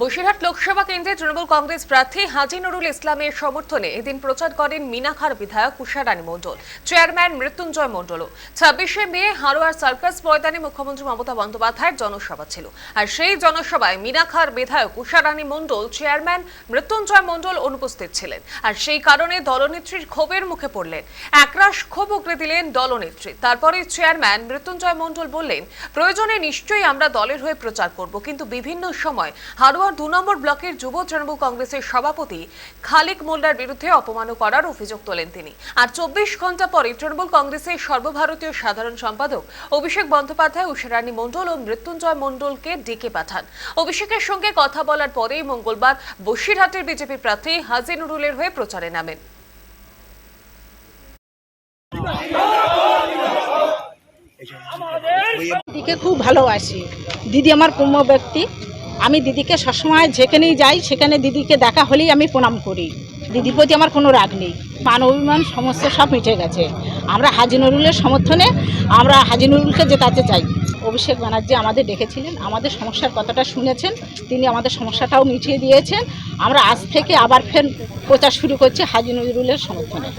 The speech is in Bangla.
বসিরহাট লোকসভা কেন্দ্রে তৃণমূল কংগ্রেস প্রার্থী হাজি নুরুল ইসলামের সমর্থনে এদিন প্রচার করেন মিনাখার বিধায়ক উষারানী মণ্ডল, চেয়ারম্যান মৃত্যুঞ্জয় মণ্ডলও। ছাব্বিশে মে হারোয়ার সার্কাস ময়দানে মুখ্যমন্ত্রী মমতা বন্দ্যোপাধ্যায়ের জনসভা ছিল। আর সেই জনসভায় মিনাখার বিধায়ক উষারানী মণ্ডল, চেয়ারম্যান মৃত্যুঞ্জয় মণ্ডল অনুপস্থিত ছিলেন। আর সেই কারণে দলনেত্রীর ক্ষোভের মুখে পড়লেন। একরাশ ক্ষোভ উগড়ে দিলেন দলনেত্রী। তারপরে চেয়ারম্যান মৃত্যুঞ্জয় মণ্ডল বললেন, প্রয়োজনে নিশ্চয়ই আমরা দলের হয়ে প্রচার করব, কিন্তু বিভিন্ন সময় হারোয়ার দু নম্বর ব্লকের যুব তৃণমূল কংগ্রেসের সভাপতি খালিক মোল্লার বিরুদ্ধে অপমান করার অভিযোগ তোলেন তিনি। আর চব্বিশ ঘণ্টা পরে তৃণমূল কংগ্রেসের সর্বভারতীয় সাধারণ সম্পাদক অভিষেক বন্দ্যোপাধ্যায় উষারানী মণ্ডল ও মৃত্যুঞ্জয় মণ্ডলকে ডেকে পাঠান। অভিষেকের সঙ্গে কথা বলার পরেই মঙ্গলবার বসিরহাটের বিজেপি প্রার্থী হাজি নুরুলের হয়ে প্রচারে নামেন। দিদিকে খুব ভালোবাসি। দিদি আমার পুণ্য ব্যক্তি। আমি দিদিকে সবসময় যেখানেই যাই, সেখানে দিদিকে দেখা হলেই আমি প্রণাম করি। দিদির প্রতি আমার কোনো রাগ নেই। মান অভিমান, সমস্ত সব মিটে গেছে। আমরা হাজি নুরুলের সমর্থনে আমরা হাজি নুরুলকে জেতাতে চাই। অভিষেক ব্যানার্জি আমাদের ডেকেছিলেন, আমাদের সমস্যার কথাটা শুনেছেন, তিনি আমাদের সমস্যাটাও মিটিয়ে দিয়েছেন। আমরা আজ থেকে আবার ফের প্রচার শুরু করছি হাজি নজরুলের সমর্থনে।